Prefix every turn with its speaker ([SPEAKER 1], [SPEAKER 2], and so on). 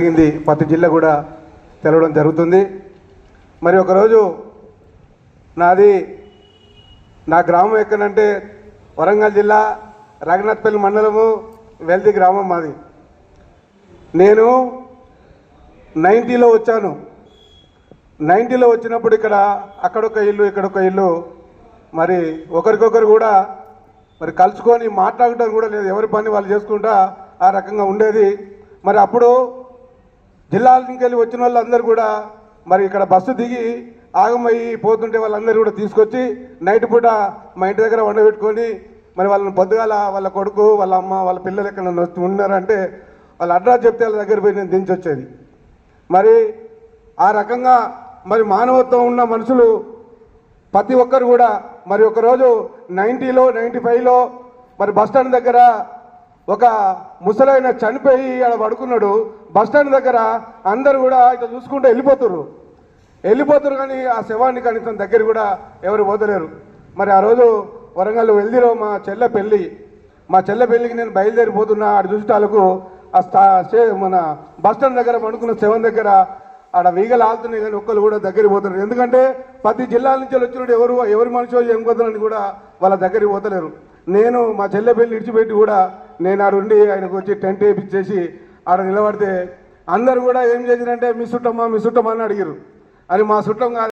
[SPEAKER 1] జరిగింది. ప్రతి జిల్లా కూడా తెలవడం జరుగుతుంది. మరి ఒకరోజు నాది నా గ్రామం ఎక్కడంటే వరంగల్ జిల్లా రఘునాథ్పల్లి మండలము వెల్ది గ్రామం మాది. నేను నైంటీలో వచ్చాను. నైంటీలో వచ్చినప్పుడు ఇక్కడ అక్కడొక ఇల్లు ఇక్కడొక ఇల్లు మరి ఒకరికొకరు కూడా మరి కలుసుకొని మాట్లాడటం కూడా లేదు. ఎవరి పని వాళ్ళు చేసుకుంటా ఆ రకంగా ఉండేది. మరి అప్పుడు జిల్లాల నుంచి వెళ్ళి వచ్చిన వాళ్ళందరూ కూడా మరి ఇక్కడ బస్సు దిగి ఆగమయ్యి పోతుంటే వాళ్ళందరూ కూడా తీసుకొచ్చి నైట్ పూట మా ఇంటి దగ్గర వండబెట్టుకొని మరి వాళ్ళని పొద్దుగాల వాళ్ళ కొడుకు వాళ్ళ అమ్మ వాళ్ళ పిల్లలు ఎక్కడ ఉన్నారంటే వాళ్ళ అడ్రస్ చెప్తే వాళ్ళ దగ్గర పోయి నేను దించొచ్చేది. మరి ఆ రకంగా మరి మానవత్వం ఉన్న మనుషులు ప్రతి ఒక్కరు కూడా మరి ఒకరోజు నైంటీలో నైంటీ ఫైవ్లో మరి బస్టాండ్ దగ్గర ఒక ముసలైన చనిపోయి ఆడ పడుకున్నాడు. బస్టాండ్ దగ్గర అందరు కూడా ఇట్లా చూసుకుంటూ వెళ్ళిపోతుర్రు. వెళ్ళిపోతురు కానీ ఆ శవాన్ని కనీసం దగ్గర కూడా ఎవరు పోతలేరు మరి ఆ రోజు వరంగల్ వెల్దిలో మా చెల్లె పెళ్ళి. మా చెల్ల పెళ్ళికి నేను బయలుదేరిపోతున్నా ఆడ చూసేటాలకు ఆ స్థా మన బస్టాండ్ దగ్గర పడుకున్న శవం దగ్గర ఆడ వీగలు ఆలుతున్నాయి కానీ ఒక్కరు కూడా దగ్గరికి పోతున్నారు. ఎందుకంటే ప్రతి జిల్లాల నుంచి వచ్చినట్టు ఎవరు ఎవరి మనిషి ఏం పోతున్నారని కూడా వాళ్ళ దగ్గరికి పోతలేరు. నేను మా చెల్లె పెళ్ళి ఇడిచిపెట్టి కూడా నేను ఆడ ఉండి ఆయనకు వచ్చి టెంట్ వేయించేసి ఆడ నిలబడితే అందరు కూడా ఏం చేసిరంటే మీ చుట్టమ్మా మీ చుట్టమ్మా అని అడిగారు అది మా చుట్టం కాదు